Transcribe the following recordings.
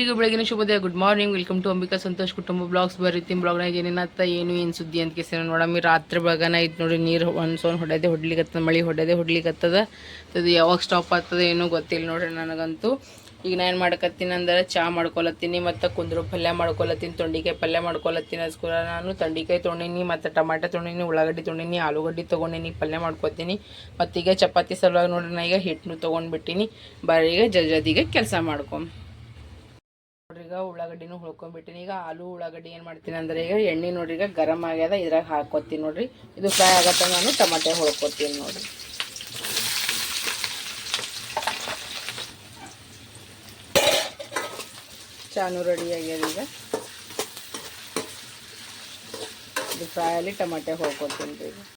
ಈಗ ಬೆಳಗಿನ ಶುಭೋದಯ good morning welcome to Ambika Santosh ಕುಟುಂಬ ಬ್ಲಾಗ್ಸ್ ಬರೀತೀನಿ ಬ್ಲಾಗ್ನಾಗ ಏನೇನತ್ತ ಏನು ಏನು ಸುದ್ದಿ ಅಂತ ಕೇಸ ನೋಡಮ್ಮಿ. ರಾತ್ರಿ ಭಾಗನ ಐತೆ ನೋಡಿ, ನೀರು ಒಂದು ಸೋನ್ ಹೊಡೆದೆ ಹೊಡ್ಲಿಕತ್ತದ, ಮಳೆ ಹೊಡೆದೆ ಹೊಡ್ಲಿಕತ್ತದ. ಅದು ಯಾವಾಗ ಸ್ಟಾಪ್ ಆಗ್ತದ ಏನೂ ಗೊತ್ತಿಲ್ಲ ನೋಡ್ರಿ ನನಗಂತೂ. ಈಗ ನಾನು ಏನು ಮಾಡಕತ್ತೀನಿ ಅಂದ್ರೆ, ಚಾ ಮಾಡ್ಕೊಲತ್ತೀನಿ ಮತ್ತು ಕುಂದ್ರು ಪಲ್ಯ ಮಾಡ್ಕೊಲತ್ತೀನಿ, ತೊಂಡಿಕಾಯಿ ಪಲ್ಯ ಮಾಡ್ಕೊಲತ್ತೀನಿ ಅಸ್ಕೂಲ ನಾನು ತೊಂಡಿಕಾಯಿ ತೊಗೊಂಡಿನಿ ಮತ್ತು ಟಮಾಟೆ ತೊಗೊಂಡಿನಿ ಉಳ್ಳಾಗಡ್ಡಿ ತೊಗೊಂಡಿನಿ ಆಲೂಗಡ್ಡೆ ತೊಗೊಂಡಿನಿ, ಪಲ್ಯ ಮಾಡ್ಕೊತೀನಿ. ಮತ್ತೀಗ ಚಪಾತಿ ಸಲುವಾಗಿ ನೋಡ್ರಿ ನಾ ಈಗ ಹಿಟ್ಟು ತೊಗೊಂಡ್ಬಿಟ್ಟಿನಿ. ಬರೀ ಈಗ ಜಲ್ದಿಗೆ ಕೆಲಸ ಮಾಡ್ಕೊಂಬ ನೋಡ್ರಿ ಈಗ ಉಳ್ಳಾಗಡ್ಡಿನೂ ಹುಳ್ಕೊಂಡ್ಬಿಟ್ಟಿನಿ. ಈಗ ಆಲೂ ಉಳ್ಳಾಗಡ್ಡಿ ಏನು ಮಾಡ್ತೀನಿ ಅಂದ್ರೆ ಈಗ ಎಣ್ಣೆ ನೋಡ್ರಿ, ಈಗ ಗರಮ್ ಆಗ್ಯದ, ಇದ್ರಾಗ ಹಾಕೋತೀನಿ ನೋಡ್ರಿ. ಇದು ಫ್ರೈ ಆಗತ್ತೆ ನಾನು, ಟಮಾಟೆ ಹುಳ್ಕೊತೀನಿ ನೋಡ್ರಿ. ಚಾನು ರೆಡಿ ಆಗ್ಯದ ಈಗ. ಇದು ಫ್ರೈ ಅಲ್ಲಿ ಟಮಾಟೆ ಹೊಳ್ಕೊತೀನಿ ರೀ ಈಗ.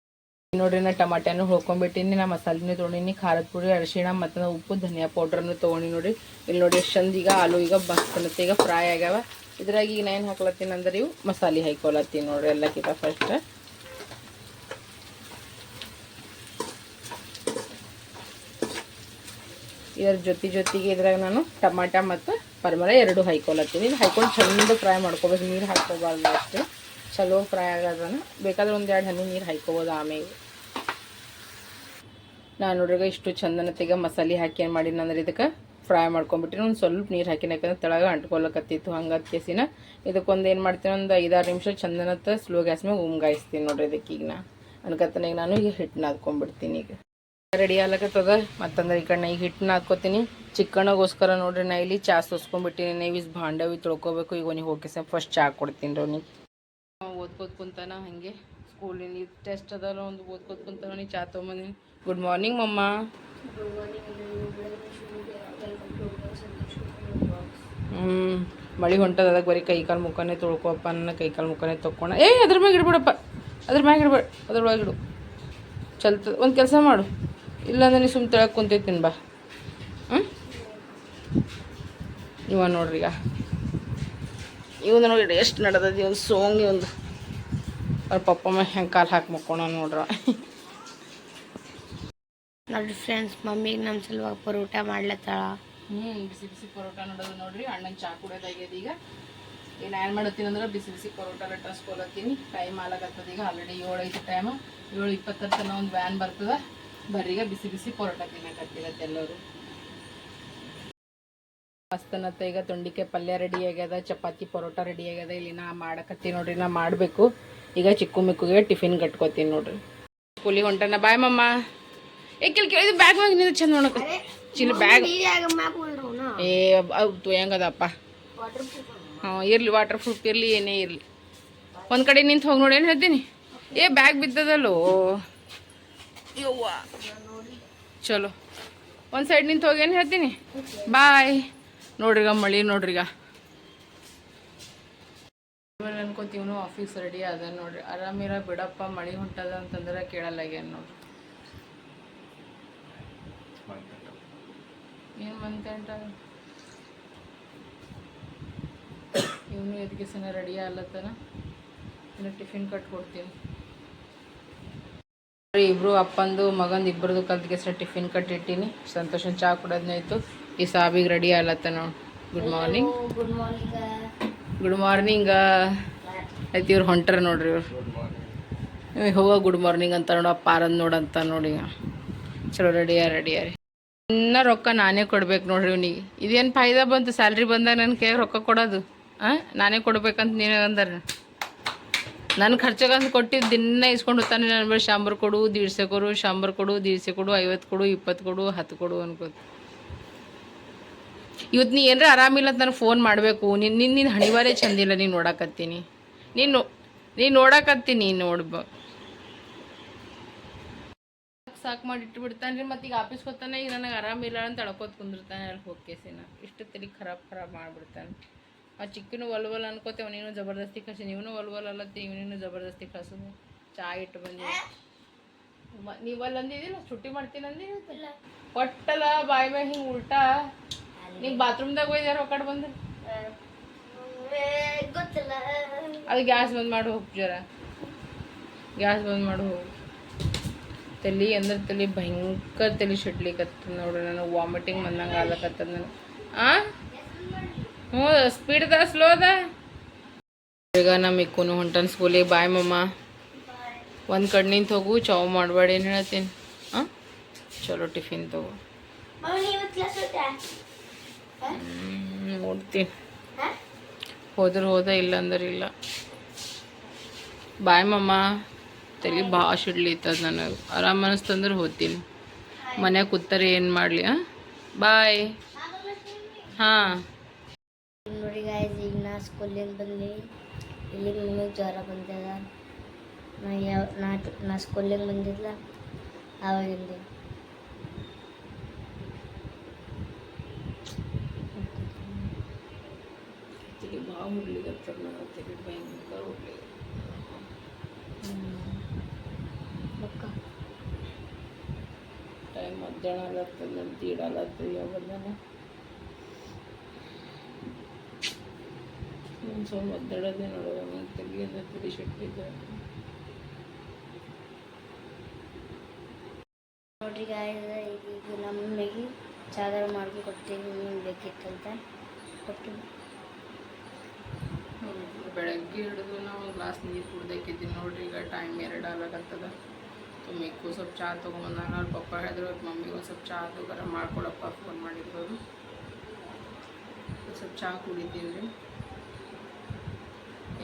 ನೋಡ್ರಿ, ನಾ ಟಮಾಟ್ಯಾನು ಹೊಳ್ಕೊಂಡ್ಬಿಟ್ಟಿನಿ ನಾ ಮಸಾಲೆನೂ ತೊಗೊಂಡಿನಿ, ಖಾರದ ಪುಡಿ, ಅರಿಶಿಣ ಮತ್ತು ಉಪ್ಪು, ಧನಿಯಾ ಪೌಡ್ರನ್ನು ತೊಗೊಂಡಿ ನೋಡಿ ಇಲ್ಲಿ ನೋಡಿ ಎಷ್ಟು ಚಂದ ಈಗ ಆಲೂ ಈಗ ಬಸ್ತನತ್ತೆ ಈಗ ಫ್ರೈ ಆಗ್ಯಾವ. ಇದ್ರಾಗ ಈಗ ನಾ ಏನು ಹಾಕ್ಲತ್ತೀನಿ ಅಂದ್ರೆ ಇವು ಮಸಾಲೆ ಹಾಕೊಳತ್ತೀನಿ ನೋಡ್ರಿ ಎಲ್ಲಕ್ಕಿಂತ ಫಸ್ಟ್ ಇದರ ಜೊತೆ ಜೊತೆಗೆ ಇದ್ರಾಗ ನಾನು ಟಮಾಟ ಮತ್ತು ಪರ್ಮಲ ಎರಡು ಹಾಕೊಳತ್ತೀನಿ ಇದು ಹಾಕೊಂಡು ಚಂದ ಫ್ರೈ ಮಾಡ್ಕೋಬೇಕು, ನೀರು ಹಾಕ್ಕೋಬಾರ್ದು ಅಷ್ಟೇ. ಚಲೋ ಫ್ರೈ ಆಗದನ. ಬೇಕಾದ್ರೆ ಒಂದು ಎರಡು ಹನಿ ನೀರು ಹಾಕ್ಕೋಬೋದು ಆಮೇಲೆ. ನಾನು ನೋಡ್ರಿಗ ಇಷ್ಟು ಚಂದನತೆಗೆ ಮಸಾಲೆ ಹಾಕಿ ಏನು ಮಾಡಿನ ಅಂದ್ರೆ ಇದಕ್ಕೆ ಫ್ರೈ ಮಾಡ್ಕೊಂಬಿಟ್ಟಿನಿ. ಒಂದು ಸ್ವಲ್ಪ ನೀರು ಹಾಕಿನ. ಯಾಕಂದ್ರೆ ತಳಗ ಅಂಟ್ಕೊಳಕತ್ತಿತ್ತು. ಹಂಗೆ ಕೇಸಿನ ಇದಕ್ಕೊಂದು ಏನು ಮಾಡ್ತೀನಿ, ಒಂದು ಐದಾರು ನಿಮಿಷ ಚಂದನತ್ತ ಸ್ಲೋ ಗ್ಯಾಸ್ ಮ್ಯಾಗ ಉಮ್ಗಾಯಿಸ್ತೀನಿ ನೋಡ್ರಿ ಇದಕ್ಕೆ ಈಗ ನಾ. ಅನ್ಕತ್ತನ ಈಗ ನಾನು ಈಗ ಹಿಟ್ಟು ನಾದ್ಕೊಂಡ್ಬಿಡ್ತೀನಿ ಈಗ. ರೆಡಿ ಆಗ್ಲಕತ್ತದ? ಮತ್ತಂದ್ರೆ ಈ ಕಡೆ ನಾ ಈಗ ಹಿಟ್ಟು ನಾದ್ಕೋತೀನಿ. ಚಿಕ್ಕಣ್ಣಗೋಸ್ಕರ ನೋಡ್ರಿ ನಾ ಇಲ್ಲಿ ಚಾ ಸೋಸ್ಕೊಂಡ್ಬಿಟ್ಟಿನಿ ನೀವು ಭಾಂಡವಿ ತೊಳ್ಕೊಬೇಕು. ಈಗ ಒನಿಗೆ ಹೋಗಿ ಫಸ್ಟ್ ಚಾ ಕೊಡ್ತೀನಿ ರೀ ಅವ್ನಿಗೆ ಓದ್ಕೋತ ಕುಂತಾನ ಹಾಗೆ ಸ್ಕೂಲಿನ ಟೆಸ್ಟ್ ಅದಲ್ಲ ಒಂದು ಓದ್ಕೋತ ಕುಂತಾನ ನೀ ಚಾ ತೊಗೊಂಬಂದಿನಿ. ಗುಡ್ ಮಾರ್ನಿಂಗ್ ಮಮ್ಮ. ಹ್ಞೂ ಮಳೆ ಹೊಂಟದ ಅದಕ್ಕೆ ಬರೀ ಕೈ ಕಾಲು ಮುಖನೇ ತೊಳ್ಕೊಪ್ಪ ನನ್ನ ಕೈ ಕಾಲು ಮುಖನೇ ತೊಕ್ಕೊಣ. ಏ ಅದ್ರ ಮ್ಯಾಗ ಇಡ್ಬಿಡಪ್ಪ ಅದ್ರ ಮ್ಯಾಗ ಇಡ್ಬೇಡ ಅದ್ರೊಳಗೆ ಇಡು. ಚಲ್ತ ಒಂದು ಕೆಲಸ ಮಾಡು. ಇಲ್ಲಾಂದ್ರೆ ನೀ ಸುಮ್ಮನೆ ತೆಳಗೆ ಕುಂತೈತೀನಿ ಬಾ. ಹ್ಞೂ ಇವ ನೋಡ್ರಿ ಈಗ. ಇವ ನೋಡಿ ಎಷ್ಟು ನಡೆದದ ಒಂದು ಸೋಂಗಿ ಒಂದು. ಅವ್ರ ಪಪ್ಪಮ್ಮ ಹೆಂಗೆ ಕಾಲು ಹಾಕಿ ಮಕ್ಕೋಣ ನೋಡ್ರ. ನೋಡ್ರಿ ಫ್ರೆಂಡ್ಸ್ ಮಮ್ಮಿಗೆ ನಮ್ಮ ಸಲುವಾಗಿ ಪರೋಟ ಮಾಡ್ಲತ್ತಾಳ. ಹ್ಞೂ ಬಿಸಿ ಬಿಸಿ ಪರೋಟ ನೋಡೋದು ನೋಡ್ರಿ. ಅಣ್ಣನ ಚಾ ಕುಡಿಯೋದಾಗ್ಯದ ಈಗ. ಏನು ಏನು ಮಾಡತ್ತೀನಿ ಅಂದ್ರೆ ಬಿಸಿ ಬಿಸಿ ಪರೋಟ ಲಟ್ಟಿಸ್ಕೊಳತ್ತೀನಿ ಟೈಮ್ ಆಲಾಗತ್ತದ ಈಗ ಆಲ್ರೆಡಿ ಏಳು ಐದು ಟೈಮ್ ಏಳು ಇಪ್ಪತ್ತರ ತನಕ ಒಂದು ವ್ಯಾನ್ ಬರ್ತದ. ಬರ್ರೀಗ ಬಿಸಿ ಬಿಸಿ ಪರೋಟ ತಿನ್ನಕತ್ತಿರತ್ತೆ ಎಲ್ಲರೂ. ಮಸ್ತನತ್ತ ಈಗ ತೊಂಡಿಕೆ ಪಲ್ಯ ರೆಡಿ ಆಗ್ಯದ ಚಪಾತಿ ಪರೋಟ ರೆಡಿ ಆಗ್ಯದ. ಇಲ್ಲಿ ನಾ ಮಾಡಕತ್ತಿ ನೋಡ್ರಿ ನಾ ಮಾಡಬೇಕು. ಈಗ ಚಿಕ್ಕು ಮಿಕ್ಕುಗೆ ಟಿಫಿನ್ ಕಟ್ಕೋತೀನಿ ನೋಡ್ರಿ. ಕೂಲಿ ಹೊಂಟನ. ಬಾಯ್ ಮಮ್ಮ ಏ ಕಿಲ್ ಇದು ಬ್ಯಾಗ್ ಮ್ಯಾಗ ನಿಂದ ಚಂದ ನೋಡಕ. ಚಿಲ್ ಬ್ಯಾಗ್ ಏ ಅವು ಹೆಂಗದಪ್ಪ ಹಾಂ ಇರಲಿ ವಾಟರ್ ಪ್ರೂಫ್ ಇರಲಿ ಏನೇ ಇರಲಿ. ಒಂದು ಕಡೆ ನಿಂತು ಹೋಗಿ ನೋಡಿ ಏನು ಹೇಳ್ತೀನಿ? ಏ ಬ್ಯಾಗ್ ಬಿದ್ದದಲ್ಲೋ. ಯವ್ವ. ಚಲೋ. ಒಂದು ಸೈಡ್ ನಿಂತು ಹೋಗಿ ಏನು ಹೇಳ್ತೀನಿ? ಬಾಯ್ ನೋಡ್ರಿಗ ಮಳಿ ನೋಡ್ರಿಗ. ಆಮೇಲೆ ಅನ್ಕೋತೀವನು ಆಫೀಸ್ ರೆಡಿ ಅದ ನೋಡ್ರಿ. ಆರಾಮಿರ ಬಿಡಪ್ಪ, ಮಳಿ ಹೊಂಟದ ಅಂತಂದ್ರೆ ಕೇಳಲ್ಲ ಏನ್ ನೋಡ್ರಿ. ಏನು ಮಂತೆಂಟ ಇವನು ಎದಕ್ಕೆ ಸನ ರೆಡಿ ಆಗ್ಲತ್ತನ ಇನ್ನು ಟಿಫಿನ್ ಕಟ್ ಕೊಡ್ತೀನಿ ಇಬ್ರು ಅಪ್ಪಂದು, ಮಗಂದು ಇಬ್ಬರದು ಕಲ್ತಿಗೆ ಸರ್ ಟಿಫಿನ್ ಕಟ್ಟಿಟ್ಟಿನಿ. ಸಂತೋಷನ್ ಚಾ ಕುಡೋದ್ನಾಯ್ತು. ಈ ಸಾಬಿಗೆ ರೆಡಿ ಆಗ್ಲತ್ತ ನೋಡಿ good morning good morning good morning ಐತಿ ಇವ್ರು ಹೊಂಟ್ರ ನೋಡ್ರಿ ಇವ್ರು. ಹೋಗ ಗುಡ್ ಮಾರ್ನಿಂಗ್ ಅಂತ ನೋಡ ಪಾರಂದ್ ನೋಡಂತ ನೋಡಿ ಚಲೋ ರೆಡಿಯ ರೆಡಿಯ ರೀ. ಇನ್ನ ರೊಕ್ಕ ನಾನೇ ಕೊಡ್ಬೇಕು ನೋಡ್ರಿ ಇವ್ನಿಗೆ. ಇದೇನು ಫಾಯ್ದಾ ಬಂತು? ಸ್ಯಾಲ್ರಿ ಬಂದಾಗ ನನ್ನ ಕೈಯಾಗ ರೊಕ್ಕ ಕೊಡೋದು? ಹಾಂ ನಾನೇ ಕೊಡ್ಬೇಕಂತ ನೀನು ಅಂದಾರ. ನನ್ನ ಖರ್ಚಾಗಂತ ಕೊಟ್ಟಿದ್ದು ದಿನ ಇಸ್ಕೊಂಡು ಹೋಗ್ತಾನೆ ನನ್ನ ಬಳಿ ಶಾಂಬರ್ ಕೊಡು, ದೀಡ್ಸೆ ಕೊಡು, ಶಾಂಬರ್ ಕೊಡು, ದೀಡ್ಸೆ ಕೊಡು ಐವತ್ತು ಕೊಡು ಇಪ್ಪತ್ತು ಕೊಡು, ಹತ್ತು ಕೊಡು ಅನ್ಕೋತ. ಇವತ್ತು ನೀ ಏನರ ಆರಾಮಿಲ್ಲ ಅಂತ ನಾನು ಫೋನ್ ಮಾಡಬೇಕು. ನಿನ್ನ ನಿನ್ನ ನಿನ್ನ ಹಣಿವಾರೇ ಚಂದಿಲ್ಲ ನೀನು ನೋಡಕತ್ತೀನಿ. ನೀನು ನೀನು ನೋಡಾಕತ್ತೀನಿ ನೋಡ್ಬ. ಸಾಕು ಮಾಡಿ ಇಟ್ಬಿಡ್ತಾನೆ ರೀ ಮತ್ತೆ ಈಗ ಆಫೀಸ್ಗೆ ಹೋಗ್ತಾನೆ ಈಗ ನನಗೆ ಆರಾಮಿಲ್ಲ ಅಂತ ಅಳ್ಕೋತ ಕುಂದಿರ್ತಾನೆ ಅಲ್ಲಿ ಹೋಗ್ಕೇಸಿನ ಇಷ್ಟು ತಲೆ ಖರಾಬ್ ಖರಾಬ್ ಮಾಡಿಬಿಡ್ತಾನೆ. ಆ ಚಿಕ್ಕನು ಒಲ್ವಲ್ ಅನ್ಕೋತೆ ಅವನೇನು ಜಬರ್ದಸ್ತಿ ಕಳಿಸಿ ಇವನು ಒಲ್ವಲ್ ಅಲ್ಲತ್ತೆ ಇವನೇನು ಜಬರ್ದಸ್ತಿ ಕಳಿಸು ಚಾ ಇಟ್ಟು ಬಂದಿ. ನೀವಲ್ಲಿ ಅಂದಿದ್ದೀನಿ ಚುಟ್ಟಿ ಮಾಡ್ತೀನಿ ಅಂದಿ ಒಟ್ಟಲ್ಲ ಬಾಯಿ ಮೇಲೆ ಹಿಂಗೆ ಉಲ್ಟಾ? ನಿಂಗೆ ಬಾತ್ರೂಮ್ದಾಗ ಹೋಯ್ದಾರ ಒಕ್ಕಡೆ ಬಂದ್ರೆ? ಗೊತ್ತಿಲ್ಲ. ಅದು ಗ್ಯಾಸ್ ಬಂದ್ ಮಾಡಿ ಹೋಗಿ ಜರ. ಗ್ಯಾಸ್ ಬಂದ್ ಮಾಡಿ ಹೋಗು. ತಲೆ ಅಂದ್ರೆ ತಲೆ ಭಯಂಕರ ತಲೆ ಸಿಡ್ಲಿಕತ್ತದ ನೋಡ್ರಿ ನನಗೆ ವಾಮಿಟಿಂಗ್ ಬಂದಂಗೆ ಆಗ್ಲಕತ್ತದ ನನಗೆ ಆ? ಹ್ಞೂ ಸ್ಪೀಡ್ ಅದ ಸ್ಲೋ ಅದ ಈಗ ನಮ್ಮ ಇಕ್ಕೂನು ಹೊಂಟನ್ ಸ್ಕೂಲಿಗೆ ಬಾಯ್ ಮಮ್ಮ ಒಂದು ಕಡೆ ನಿಂತು ಹೋಗು ಚಾವ್ ಮಾಡಬೇಡಿ ಏನು ಹೇಳ್ತೀನಿ. ಹಾಂ ಚಲೋ ಟಿಫಿನ್ ತಗೋ. ನೋಡ್ತೀನಿ ಹೋದ್ರೆ ಹೋದ ಇಲ್ಲ ಅಂದ್ರೆ ಇಲ್ಲ. ಬಾಯ್ ಮಮ್ಮ ತಲೆ ಭಾಳ ಶಿಡ್ಲಿತ್ತದ ನನಗೆ. ಆರಾಮ್ ಅನಿಸ್ತಂದ್ರೆ ಹೋಗ್ತೀನಿ. ಮನ್ಯಾಗ ಕೂತಾರೆ ಏನು ಮಾಡಲಿ ಹಾಂ? ಬಾಯ್. ಹಾಂ. ನೋಡಿ ಗಾಯ್ಸ್ ಈಗ ನಾ ಸ್ಕೂಲಿಂದ ಬಂದು ಇಲ್ಲಿಗೆ ನಿಮಗೆ ಜ್ವರ ಬಂದದ. ನಾ ಯಾವ ನಾ ನಾ ಸ್ಕೂಲಿಂದ ಬಂದಿದ್ಲ ಆವಾಗಿಂದ. ಹುಡ್ಲಿಗತ್ತದ ನನಗೆ ತಲೆ ಭಯಂಕರ ಹುಡ್ಲಿಗತ್ತ ಬಕ್ಕ ಟೈಮ್ ಮಧ್ಯಾಹ್ನ ಆಗತ್ತದ ನನ್ನ ತೀಡಾಲತ್ತದ ಯಾವಾಗ ಒಂದು ಸ್ವಲ್ಪ ಒದ್ದಾಡೋದೇ ನೋಡುವ ನನ್ನ ತಲೆಯಿಂದ ತಲೆ ಶೆಟ್ಟಿದ್ದ ನೋಡ್ರಿ ಈಗ ನಮ್ಮ ಮಮ್ಮಿಗೆ ಚಾದರ ಮಾಡ್ಕೊಂಡು ಕೊಡ್ತೀವಿ ನಿಮ್ಗೆ ಬೇಕಿತ್ತಂತ. ಕೊಟ್ಟು. ಬೆಳಗ್ಗೆ ಹಿಡಿದು ನಾವು ಗ್ಲಾಸ್ ನೀರು ಕುಡ್ದಕ್ಕಿದ್ದೀನಿ ನೋಡ್ರಿ, ಈಗ ಟೈಮ್ ಎರಡು ಆಗತ್ತದ ತುಮ್ಮಿಕ್ಕೂ ಸ್ವಲ್ಪ ಚಹಾ ತೊಗೊಂಬಂದಾನ ಅವ್ರ ಪಪ್ಪ ಹೇಳಿದ್ರು ಅವ್ರ ಮಮ್ಮಿಗೆ ಒಂದು ಸ್ವಲ್ಪ ಚಹಾ ತೊಗೊಂಡ್ರೆ ಮಾಡ್ಕೊಡಪ್ಪ ಫೋನ್ ಮಾಡಿದ್ರು. ಒಂದ್ ಸ್ವಲ್ಪ ಚಹಾ ಕುಡಿತೀವಿ ರೀ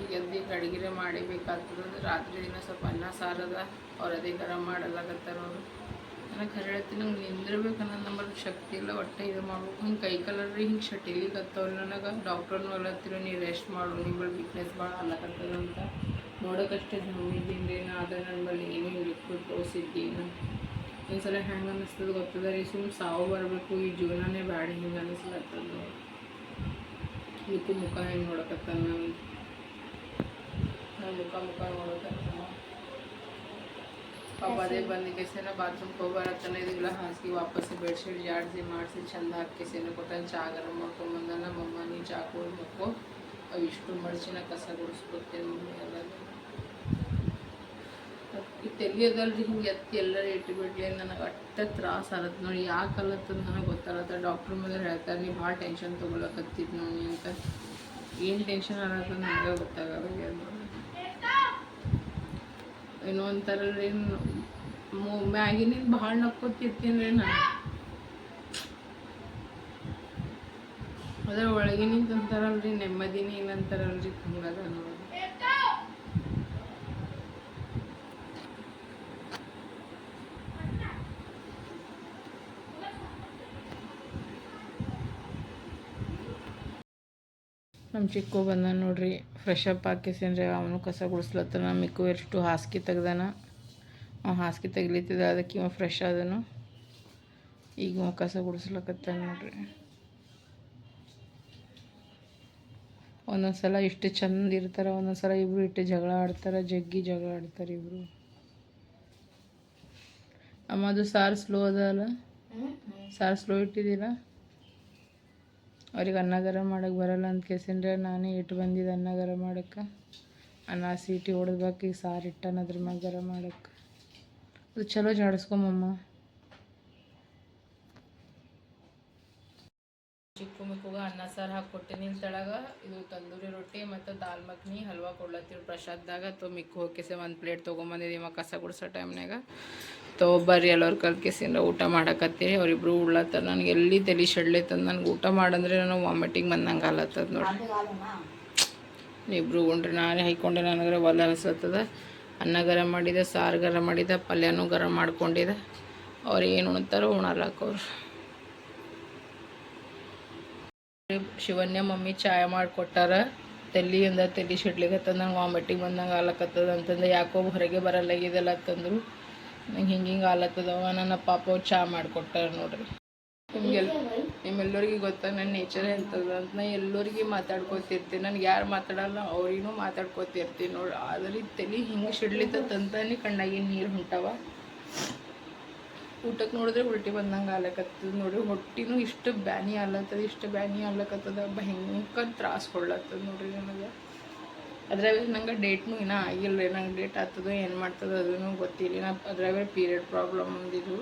ಈಗ ಎದ್ದು ಈಗ ಅಡುಗೆ ಮಾಡಬೇಕಾಗ್ತದ ರಾತ್ರಿ ದಿನ ಸ್ವಲ್ಪ ಅನ್ನ ಸಾರದ, ಅವ್ರು ಅದೇ ಗರಂ ಮಾಡಲಾಗತ್ತಾರ ಅವರು. ನನಗೆ ಖರೆ ಹೇಳ್ತೀನಿ, ನಂಗೆ ನಿಂದಿರ್ಬೇಕು ಅನ್ನೋ ನಂಬರ್ ಶಕ್ತಿ ಇಲ್ಲ, ಒಟ್ಟೆ ಇದು ಮಾಡ್ಬೇಕು. ಹಿಂಗೆ ಕೈ ಕಲರ್ ಹಿಂಗೆ ಶಟಿಲಿಕತ್ತವ್ರು ನನಗೆ. ಡಾಕ್ಟರ್ನು ಅಲ್ಲತ್ತಿರೋ ನೀ ರೆಸ್ಟ್ ಮಾಡು ನಿಮ್ಮಲ್ಲಿ ವೀಕ್ನೆಸ್ ಭಾಳ ಅಲ್ಲಕತ್ತದ ಅಂತ. ನೋಡೋಕಷ್ಟೇ ಇದ್ದೀನಿ ರೀ ನಾ ಆದರೆ ನನ್ನ ಬಳಿ ಏನೂ ಲಿಕ್ವಿಡ್ ತೋರಿಸಿದ್ದೀನಿ ಒಂದ್ಸಲ ಹೆಂಗೆ ಅನ್ನಿಸ್ತದೆ ಗೊತ್ತದ ರೀ ಸುಮ್ಮನೆ ಸಾವು ಬರಬೇಕು, ಈ ಜೀವನನೇ ಬ್ಯಾಡ, ಹಿಂಗೆ ಅನ್ನಿಸ್ಲತ್ತದ ಇದಕ್ಕೂ ಮುಖ ಹೆಂಗೆ ನೋಡಕತ್ತ ನಾನು ಮುಖ ಮುಖ ನೋಡಕತ್ತಾನ ಪಾಪ ಅದೇ ಬಂದು ಕೆಸೇನ ಬಾತ್ರೂಮ್ಗೆ ಹೋಗ್ಬರತ್ತಾನ ಇದೆಲ್ಲ ಹಾಸಿಗೆ ವಾಪಸ್ ಬೆಡ್ಶೀಟ್ ಜಾಡಿಸಿ ಮಾಡಿಸಿ ಚಂದ ಹಾಕಿ ಕೊಟ್ಟಾನ ಚಾ ಗರಂ ಮಾಡ್ಕೊಂಬಂದ ನಮ್ಮಮ್ಮ ನೀ ಚಾ ಕುಡ್ದು ಮಕ್ಕೋ ಅವು ಇಷ್ಟು ಮಡ್ಚಿನ ಕಸ ಗುಡಿಸ್ಕೊತೇನೆ ಮಮ್ಮಿ ಎಲ್ಲ ಈ ತೆಲಿ ಅದಲ್ರಿ ಹಿಂಗೆ ಎತ್ತಿ ಎಲ್ಲರೂ ಇಟ್ಟು ಬಿಡ್ಲಿ ನನಗೆ ಅಟ್ಟ ತ್ರಾಸ ಆಗತ್ತೆ ನೋಡಿ ಯಾಕೆ ಅಲ್ಲತ್ತದ ನನಗೆ ಗೊತ್ತಾಗತ್ತೆ ಡಾಕ್ಟ್ರ್ ಮೇಲೆ ಹೇಳ್ತಾರೆ ನೀವು ಭಾಳ ಟೆನ್ಷನ್ ತೊಗೊಳಕತ್ತಿದ್ ನೋಡಿ ಅಂತ ಏನು ಟೆನ್ಷನ್ ಆಗತ್ತದ ನನಗೆ ಗೊತ್ತಾಗಲ್ಲ ಏನೋ ಒಂಥರ ರೀ ಮ್ಯಾಗಿನಿಂದ ಭಾಳ ನಕ್ಕೋತಿರ್ತೀನಿ ರೀ ನಾನು. ಅದ್ರ ಒಳಗಿನಿಂದ ಅಂತಾರಲ್ರಿ ನೆಮ್ಮದಿನೇ ಇಲ್ಲ ಅಂತಾರಲ್ರಿ ಹಂಗದ ನೋಡಿ ನಮ್ಮ ಚಿಕ್ಕು ಬಂದ ನೋಡ್ರಿ ಫ್ರೆಶ್ ಅಪ್ ಹಾಕಿಸೇನ್ರಿ ಅವನು ಕಸ ಗುಡಿಸ್ಲತ್ತನ, ಮಿಕ್ಕು ಎಷ್ಟು ಹಾಸಿಗೆ ತೆಗ್ದಾನ. ಅವ ಹಾಸಿಗೆ ತೆಗಿಲಿತ್ತಿದ್ದ ಅದಕ್ಕೆ ಇವ ಫ್ರೆಶ್ ಆದನು. ಈಗ ಕಸ ಗುಡಿಸ್ಲಕತ್ತಾನ ನೋಡ್ರಿ. ಒಂದೊಂದು ಸಲ ಇಷ್ಟು ಚಂದ ಇರ್ತಾರೆ, ಒಂದೊಂದು ಸಲ ಇಬ್ಬರು ಇಟ್ಟು ಜಗಳ ಆಡ್ತಾರೆ, ಜಗ್ಗಿ ಜಗಳ ಆಡ್ತಾರೆ ಇಬ್ಬರು ಅಮ್ಮದು ಸಾರು ಸ್ಲೋ ಅದ ಅಲ್ಲ ಸಾರು ಸ್ಲೋ ಇಟ್ಟಿದ್ದೀರಾ? ಅವ್ರಿಗೆ ಅನ್ನ ಮಾಡಕ್ಕೆ ಬರಲ್ಲ ಅಂತ ಕೇಸಿಂದ್ರೆ ನಾನೇ ಇಟ್ಟು ಬಂದಿದ್ದು ಅನ್ನ ಮಾಡಕ್ಕೆ. ಅನ್ನ ಸೀಟಿ ಹೊಡೆದ್ಬೇಕು, ಈಗ ಸಾರು ಇಟ್ಟನ ಅದ್ರ ಮ್ಯಾಗ ಗರಂ ಮಾಡಕ್ಕೆ. ಅದು ಚಲೋ ಜಾಡಿಸ್ಕೊಂಬಮ್ಮ ಚಿಕ್ಕು ಮಿಕ್ಕುಗ ಅನ್ನ ಸಾರು ಹಾಕ್ಕೊಟ್ಟಿನಿ ತಳಗ ಇದು ತಂದೂರಿ ರೊಟ್ಟಿ ಮತ್ತು ದಾಲ್ ಮಖನಿ, ಹಲ್ವಾ ಕೊಡ್ಲತ್ತೀವಿ ಪ್ರಸಾದ್ದಾಗ ತೊ ಮಿಕ್ಕು ಹೋಗಿಸಿ ಒಂದು ಪ್ಲೇಟ್ ತೊಗೊಂಬಂದಿದ್ದೀವಿ ಕಸ ಗುಡ್ಸೋ ಟೈಮ್ನಾಗ ತೊ ಬರ್ರಿ ಎಲ್ಲರು ಕಲ್ಕಿಸಿಂದ ಊಟ ಮಾಡಕತ್ತೀರಿ. ಅವರಿಬ್ರು ಉಡ್ಲತ್ತಾರ ನನಗೆ ಎಲ್ಲಿ ತಲೆ ಶಡ್ಲೈತದ ನನಗೆ ಊಟ ಮಾಡಂದ್ರೆ ನಾನು ವಾಮಿಟಿಂಗ್ ಬಂದಂಗೆ ಆಲತ್ತದ ನೋಡಿ. ಇಬ್ರು ಉಂಡ್ರಿ, ನಾನೇ ಹೈಕೊಂಡೆ ನನಗೆ ಒಲ್ಲ ಅನಿಸ್ಲತ್ತದ ಅನ್ನ ಗರಂ ಮಾಡಿದೆ, ಸಾರು ಗರಂ ಮಾಡಿದೆ, ಪಲ್ಯನೂ ಗರಂ ಮಾಡ್ಕೊಂಡಿದೆ. ಅವ್ರು ಏನು ಉಣ್ತಾರೋ ಉಣಲ್ಲಕ್ಕವ್ರು ಶಿವನ್ಯ ಮಮ್ಮಿ ಚಾಯ ಮಾಡಿಕೊಟ್ಟಾರ. ಅಂದ ತಲೆ ಸಿಡ್ಲಿಕತ್ತದ ನಂಗೆ ವಾಮಿಟಿಂಗ್ ಬಂದಂಗೆ ಆಲಕತ್ತದ ಅಂತಂದು ಯಾಕೋ ಹೊರಗೆ ಬರಲ್ಲಾಗಿದೆಲ್ಲ ಅಂತಂದ್ರು ನಂಗೆ ಹಿಂಗೆ ಹಿಂಗೆ ಆಲತ್ತದವ ನನ್ನ ಪಾಪ ಅವ್ರು ಚಾ ಮಾಡಿಕೊಟ್ಟಾರ ನೋಡ್ರಿ. ನಿಮ್ಗೆಲ್ಲ ನಿಮ್ಮೆಲ್ಲರಿಗೆ ಗೊತ್ತ ನನ್ನ ನೇಚರ್ ಎಂಥದ್ದು ಅಂತ ನಾ ಎಲ್ಲರಿಗೆ ಮಾತಾಡ್ಕೊತಿರ್ತೀನಿ. ನನಗೆ ಯಾರು ಮಾತಾಡಲ್ಲ, ಅವ್ರಿಗೂ ಮಾತಾಡ್ಕೊತಿರ್ತೀನಿ ನೋಡಿ ಆದ್ರೆ ತಲೆ ಹಿಂಗೆ ಸಿಡ್ಲಿತ್ತಂತಾನೆ ಕಣ್ಣಾಗಿ ನೀರು ಹೊಂಟವ. ಊಟಕ್ಕೆ ನೋಡಿದ್ರೆ ಉಲ್ಟಿ ಬಂದಂಗೆ ಆಗ್ಲಕತ್ತದ. ನೋಡಿರಿ, ಹೊಟ್ಟಿನೂ ಇಷ್ಟು ಬ್ಯಾನಿ ಆಗ್ಲತ್ತದ ಇಷ್ಟು ಬ್ಯಾನಿ ಆಗ್ಲಕತ್ತದ. ಭಯಂಕರ ತ್ರಾಸ ಕೊಡ್ಲತ್ತದ ನೋಡ್ರಿ ನನಗೆ ಅದ್ರಾಗ ನಂಗೆ ಡೇಟ್ನೂ ಇನ್ನೂ ಆಗಿಲ್ಲ ರೀ. ನಂಗೆ ಡೇಟ್ ಆಗ್ತದ, ಏನು ಮಾಡ್ತದ ಅದೂ ಗೊತ್ತಿಲ್ಲ ನಾ ಅದ್ರಾಗ ಪೀರಿಯಡ್ ಪ್ರಾಬ್ಲಮ್ ಅಂದಿದ್ದು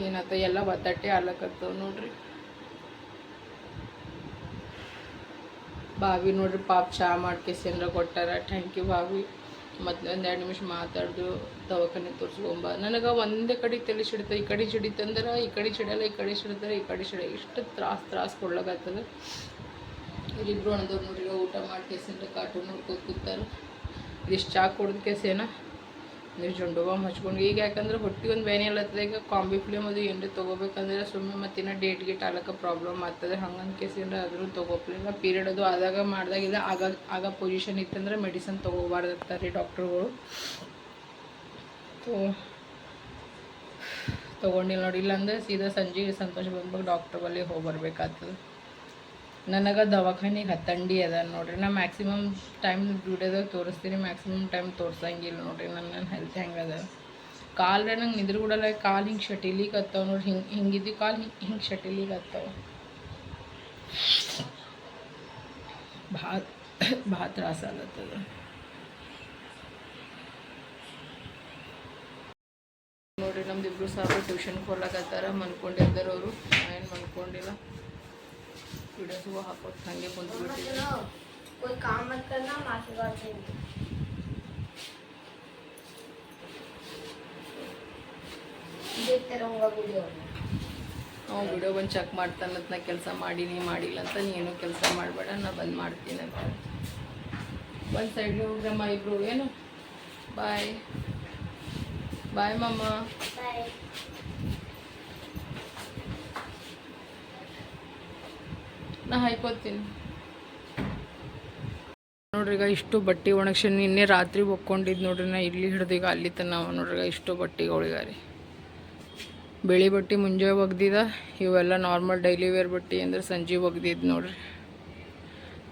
ಏನತ್ತ ಎಲ್ಲ ಒತ್ತಟ್ಟೆ ಆಗ್ಲಕತ್ತದ ನೋಡ್ರಿ. ಬಾವಿ ನೋಡ್ರಿ, ಪಾಪ ಚಹಾ ಮಾಡ್ಕೇಸೇನ್ರ ಕೊಟ್ಟಾರ. ಥ್ಯಾಂಕ್ ಯು ಬಾವಿ. ಮತ್ತೆ ಒಂದು ಎರಡು ನಿಮಿಷ ಮಾತಾಡಿದ್ರು ದವಾಖಾನೆ ತೋರಿಸ್ಕೊಂಬ ನನಗೆ ಒಂದೇ ಕಡೆ ತಲೆ ಸಿಡಿತ, ಈ ಕಡೆ ಸಿಡಿತಂದ್ರೆ ಈ ಕಡೆ ಸಿಡಲ್ಲ ಈ ಕಡೆ ಸಿಡಿದ್ರೆ ಈ ಕಡೆ ಸಿಡ ಇಷ್ಟು ತ್ರಾಸ ತ್ರಾಸ ಕೊಡ್ಲಾಗತ್ತದ ಇಲ್ಲಿಬ್ರು ಅಣ್ಣದವ್ರು ನೋಡ್ರಿ, ಊಟ ಮಾಡಿ ಕೇಸಿಂದ ಕಾರ್ಟೂನ್ ನೋಡ್ಕೊಂಡು ಕೂತಾರೆ. ಇದಿಷ್ಟು ಚಾ ಕುಡ್ದು ಕೇಸೇನ? ನೀವು ಜೊಂಡು ಬಾಂಬ್ ಹಚ್ಕೊಂಡು. ಈಗ ಯಾಕಂದ್ರೆ ಹೊಟ್ಟೆ ಒಂದು ಬೇನೆ ಈಗ ಕಾಂಬಿ ಫ್ಲೇಮ್ ಅದು ಏನ್ರಿ ತೊಗೋಬೇಕಂದ್ರೆ ಸುಮ್ಮನೆ ಮತ್ತಿನ್ನ ಡೇಟ್ ಗೀಟ್ ಆಲಕ್ಕೆ ಪ್ರಾಬ್ಲಮ್ ಆಗ್ತದೆ. ಹಂಗಂತ ಕೇಸಿಂದ ಅದ್ರೂ ತೊಗೋಪ್ಲಿಲ್ಲ ಪೀರಿಯಡ್ ಅದು ಆದಾಗ ಮಾಡ್ದಾಗಿಲ್ಲ ಆಗ ಆಗ ಪೊಸಿಷನ್ ಇತ್ತಂದ್ರೆ ಮೆಡಿಸನ್ ತೊಗೋಬಾರ್ದು ಡಾಕ್ಟ್ರುಗಳು ತೋ ತೊಗೊಂಡಿಲ್ಲ ನೋಡಿ. ಇಲ್ಲಾಂದ್ರೆ ಸೀದಾ ಸಂಜೆ ಸಂತೋಷ ಬಂದ್ಬಿಟ್ಟು ಡಾಕ್ಟ್ರ್ ಬಳಿ ಹೋಗಿ ಬರ್ಬೇಕಾಗ್ತದೆ. ನನಗೆ ದವಾಖಾನಿಗೆ ಹತ್ತಂಡಿ ಅದ ನೋಡ್ರಿ. ನಾ ಮ್ಯಾಕ್ಸಿಮಮ್ ಟೈಮ್ ಡ್ಯೂಟಿದಾಗ ತೋರಿಸ್ತೀನಿ ಮ್ಯಾಕ್ಸಿಮಮ್ ಟೈಮ್ ತೋರ್ಸಂಗಿಲ್ಲ ನೋಡ್ರಿ. ನನ್ನ ನನ್ನ ಹೆಲ್ತ್ ಹೆಂಗದ ಕಾಲ್ರೆ ನಂಗೆ ನಿದ್ರಗೂಡಲ್ಲ ಕಾಲು ಹಿಂಗೆ ಶಟಿಲಿಗೆ ಹತ್ತವ ನೋಡ್ರಿ. ಹಿಂಗೆ ಹಿಂಗಿದ್ದು ಕಾಲು ಹಿಂಗೆ ಹಿಂಗೆ ಶಟಿಲಿಗೆ ಹತ್ತವ. ಭಾಳ ಭಾಳ ತ್ರಾಸ ಆಗತ್ತದ ನೋಡ್ರಿ ನಮ್ದು ಇಬ್ಬರು ಸಾಕು ಟ್ಯೂಷನ್ ಕೊಡ್ಲಾಕತ್ತಾರ. ಮನ್ಕೊಂಡಿದ್ದಾರೆ ಅವರು. ಏನು ಮನ್ಕೊಂಡಿಲ್ಲ. ವಿಡಿಯೋಸು ಹಾಕೋದು ಹಾಗೆ ಕುಂತು ಬಿಟ್ಟಿದ್ದೆ ಅವ್ನು ವಿಡಿಯೋ ಬಂದು ಚೆಕ್ ಮಾಡ್ತಾನಂತ ನಾ ಕೆಲಸ ಮಾಡೀನಿ ಮಾಡಿಲ್ಲ ಅಂತ ನೀನು ಕೆಲಸ ಮಾಡಬೇಡ ನಾ ಬಂದು ಮಾಡ್ತೀನಿ ಅಂತ ಒಂದು ಸೈಡ್ಗೆ ಹೋಗ್ರಮ್ಮ ಇಬ್ರು ಏನು ಬಾಯ್ ಬಾಯ್ ಮಮ್ಮ ಬಾಯ್ ನಾ ಹಾಯ್ಕೋತೀನಿ. ನೋಡ್ರಿ ಈಗ ಇಷ್ಟು ಬಟ್ಟೆ ಒಣಗ್ಸಿ ನಿನ್ನೆ ರಾತ್ರಿ ಒಕ್ಕೊಂಡಿದ್ದು ನೋಡ್ರಿ ನಾ ಇಲ್ಲಿ ಹಿಡ್ದು ಈಗ ಅಲ್ಲಿ ತನ ನೋಡ್ರಿ ಈಗ ಇಷ್ಟು ಬಟ್ಟೆಗಳಿಗಾರಿ ಬಿಳಿ ಬಟ್ಟೆ ಮುಂಜಾನೆ ಒಗ್ದಿದ, ಇವೆಲ್ಲ ನಾರ್ಮಲ್ ಡೈಲಿ ವೇರ್ ಬಟ್ಟೆ ಅಂದ್ರೆ ಸಂಜೆ ಒಗ್ದಿದ್ದು ನೋಡ್ರಿ.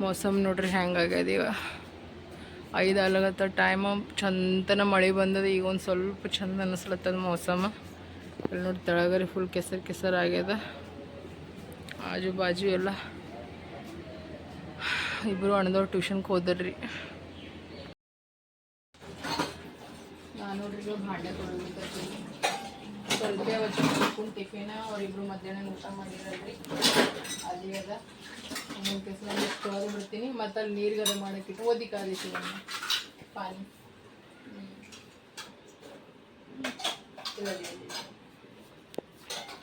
ಮೋಸಮ್ ನೋಡ್ರಿ ಹೆಂಗಾಗ್ಯದ ಈಗ. ಐದು ಅಲಗತ್ತ ಟೈಮ್ ಚಂದನ ಮಳೆ ಬಂದದ, ಈಗ ಒಂದು ಸ್ವಲ್ಪ ಚಂದ ಅನ್ನಿಸ್ಲತ್ತದ ಮೋಸಮ. ಅಲ್ಲಿ ನೋಡಿ ತೆಳಗರಿ ಫುಲ್ ಕೆಸರು ಕೆಸರು ಆಗ್ಯದ. ಆಜು ಬಾಜು ಎಲ್ಲ ಇಬ್ಬರು ಅಣ್ಣದವ್ರು ಟ್ಯೂಷನ್ಗೆ ಹೋದ್ರಿ ನಾನು ನೋಡ್ರಿ ಭಾಂಡೆ ಟಿಫಿನ ಅವರಿಬ್ರು ಮಧ್ಯಾಹ್ನ ಊಟ ಅಲ್ಲಿ ಬಿಡ್ತೀನಿ. ಮತ್ತು ಅಲ್ಲಿ ನೀರು ಮಾಡಕ್ಕೆ ಓದಿ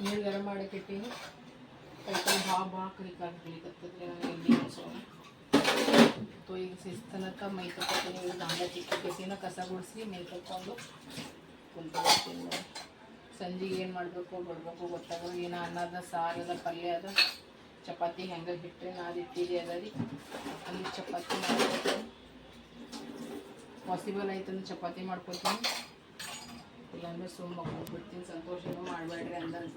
ನೀರು ಗರಂ ಬಾ ಬಾ ಕೈ ಕಾಲು ಕಲಿಕತ್ತದ್ರಿ ನನಗೆ ಎಲ್ಲಿ ತೋ ಈಗ ಶಿಸ್ತನಕ ಮೈ ತಕ್ಕೊತೀನಿ ಈಗ ದಾಂಡ ಚಿಕ್ಕ ಕೆಸಿನ ಕಸ ಗುಡಿಸಿ ಮೈ ತೊಕೊಂಡು ಕುಂತ್ಕೊಳ್ತೀನಿ ಸಂಜೆಗೆ ಏನು ಮಾಡಬೇಕು ಬರಬೇಕು ಗೊತ್ತಾಗಲ್ಲ ಏನು ಅನ್ನದ ಸಾರದ ಪಲ್ಯ ಅದ ಚಪಾತಿ ಹೆಂಗೆ ಹಿಟ್ಟರೆ ನಾದು ಇಟ್ಟಿದೆ ಅದ ರೀ ಅಲ್ಲಿ ಚಪಾತಿ ಮಾಡ್ಕೊತೀನಿ ಪಾಸಿಬಲ್ ಆಯ್ತಂದ್ರೆ ಚಪಾತಿ ಮಾಡ್ಕೊತೀನಿ ಇಲ್ಲಾಂದ್ರೆ ಸುಮ್ಮನೆ ಹೋಗ್ಬಿಡ್ತೀನಿ ಸಂತೋಷ ಏನೂ ಮಾಡಬೇಡ್ರಿ ನಾನು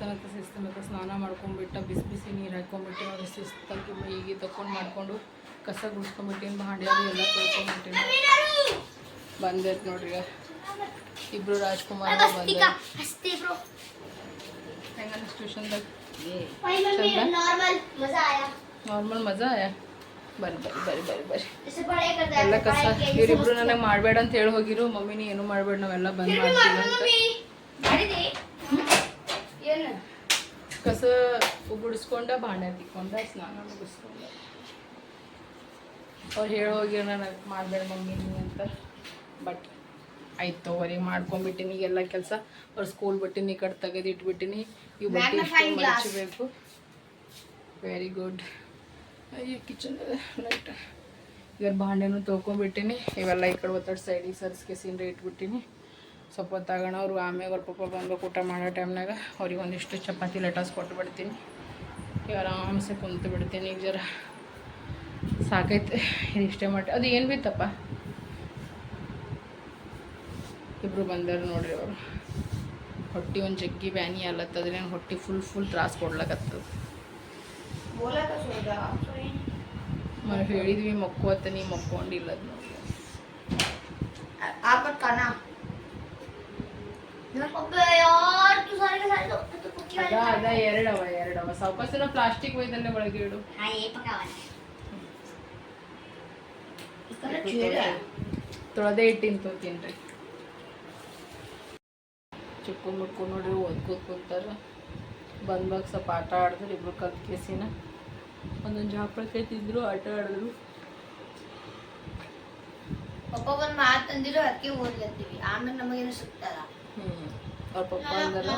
ದೇವಸ್ಥಾನಕ್ಕೆ ಶಿಸ್ತನಕ್ಕೆ ಸ್ನಾನ ಮಾಡ್ಕೊಂಡ್ಬಿಟ್ಟು ಬಿಸಿ ಬಿಸಿ ನೀರು ಹಾಕ್ಕೊಂಡ್ಬಿಟ್ಟು ಅವ್ರ ಶಿಸ್ತಾಗಿ ಮೈಗೆ ತಗೊಂಡು ಮಾಡಿಕೊಂಡು ಕಸ ಗುಡ್ಸ್ಕೊಂಡ್ಬಿಟ್ಟಿನ ಬಾಂಡ್ಯಾರು ಎಲ್ಲ ತೊಳ್ಕೊಂಡ್ಬಿಟ್ಟಿನ ಬಂದೈತೆ ನೋಡ್ರಿ. ಇಬ್ರು ರಾಜ್ಕುಮಾರ್ ಬಂದ ಹೆಂಗನ ಟ್ಯೂಷನ್ದಾಗ ನಾರ್ಮಲ್ ಮಜಾ ಆಯ? ಬರ್ರಿ ಬರ್ರಿ ಬರ್ರಿ ಬರ್ರಿ ಎಲ್ಲ ಕಸ. ಇವರಿಬ್ರು ನನಗೆ ಮಾಡಬೇಡ ಅಂತ ಹೇಳಿ ಹೋಗಿರು. ಮಮ್ಮಿನಿ ಏನು ಮಾಡಬೇಡ ನಾವೆಲ್ಲ ಬಂದ್ ಮಾಡ್ತೀವಿ ಅಂತ. ಕಸ ಗುಡಿಸ್ಕೊಂಡ ಬಾಂಡೆ ತಿಕ್ಕೊಂಡ ಸ್ನಾನ ಮುಗಿಸ್ಕೊಂಡ. ಅವ್ರು ಹೇಳೋಗಿ ನಾನು ನನಗೆ ಮಾಡಬೇಡ ಮಮ್ಮಿ ಅಂತ. ಬಟ್ ಆಯ್ತು ತಗೋರಿ ಮಾಡ್ಕೊಂಡ್ಬಿಟ್ಟಿನಿ ಎಲ್ಲ ಕೆಲಸ ಅವ್ರ ಸ್ಕೂಲ್ ಬಿಟ್ಟಿನಿ ಈ ಕಡೆ ತೆಗೆದು ಇಟ್ಬಿಟ್ಟಿನಿ. ಇವು ಬಟ್ಟೆ ಮಡಚಬೇಕು. ವೆರಿ ಗುಡ್ ಅಯ್ಯೋ ಕಿಚನ್ ಲೈಟ್ ಈಗ ಬಾಂಡೆನೂ ತೊಗೊಂಬಿಟ್ಟಿನಿ ಇವೆಲ್ಲ ಈ ಕಡೆ ಒತ್ತಡ ಸೈಡಿಗೆ ಸರ್ಸ್ಗೆ ಸೀನ್ರಿ ಇಟ್ಬಿಟ್ಟಿನಿ. ಸ್ವಲ್ಪ ಅವರು ಆಮ್ಯಾಗ ಅವ್ರ ಪಪ್ಪ ಬಂದ್ಬೇಕು ಊಟ ಮಾಡೋ ಟೈಮ್ನಾಗ ಅವ್ರಿಗೆ ಒಂದಿಷ್ಟು ಚಪಾತಿ ಲಟಾಸ್ ಕೊಟ್ಬಿಡ್ತೀನಿ. ಈಗ ಆರಾಮ್ಸೆ ಕುಂತು ಬಿಡ್ತೀನಿ. ಈಗ ಜರ ಸಾಕೈತೆ. ಇದಿಷ್ಟೇ ಮಾಡಿ ಅದು ಏನು ಬಿತ್ತಪ್ಪ? ಇಬ್ಬರು ಬಂದರು ನೋಡ್ರಿ ಅವರು. ಹೊಟ್ಟೆ ಒಂದು ಜಗ್ಗಿ ಬ್ಯಾನಿ ಅಲ್ಲತ್ತದ್ರೆ ಹೊಟ್ಟೆ ಫುಲ್ ಫುಲ್ ತ್ರಾಸ ಕೊಡ್ಲಕತ್ತದ. ಹೇಳಿದ್ವಿ ಮಕ್ಕೋತ ನೀ ಮಕ್ಕೊಂಡಿಲ್ಲದ ನೋಡಿ ಅದ वाले ಅದ ಎರಡವ ಎರಡವ ಸಾವಕಾಶನ ಪ್ಲಾಸ್ಟಿಕ್ ಒಯ್ದಲ್ಲೇ ಒಳಗೆ ಇಡು हाँ ये पका वाला इसका ना छेड़ा है ತೊಳೆದೇ ಇಟ್ಟಿನ ತೋತೀನಿ ರೀ ಚಿಕ್ಕು ಮುಕ್ಕು ನೋಡ್ರಿ ಓದ್ಕೋತ ಕೂತಾರ ಬಂದ್ವಾಗ ಸ್ವಲ್ಪ ಆಟ ಆಡಿದ್ರು ಇಬ್ರು ಕಲ್ತ್ ಕೇಸಿನ ಒಂದೊಂದು ಜಾಪಳ ಕೈತಿದ್ರು ಆಟ ಆಡಿದ್ರು ಪಪ್ಪ ಬಂದು ಮಾತಂದಿರೋ ಅದಕ್ಕೆ ಓದ್ಲತ್ತೀವಿ ಆಮೇಲೆ ನಮಗೇನು ಸಿಗ್ತದ ಹ್ಞೂ ಅವ್ರ ಪಪ್ಪ ಅಂದಲ್ಲ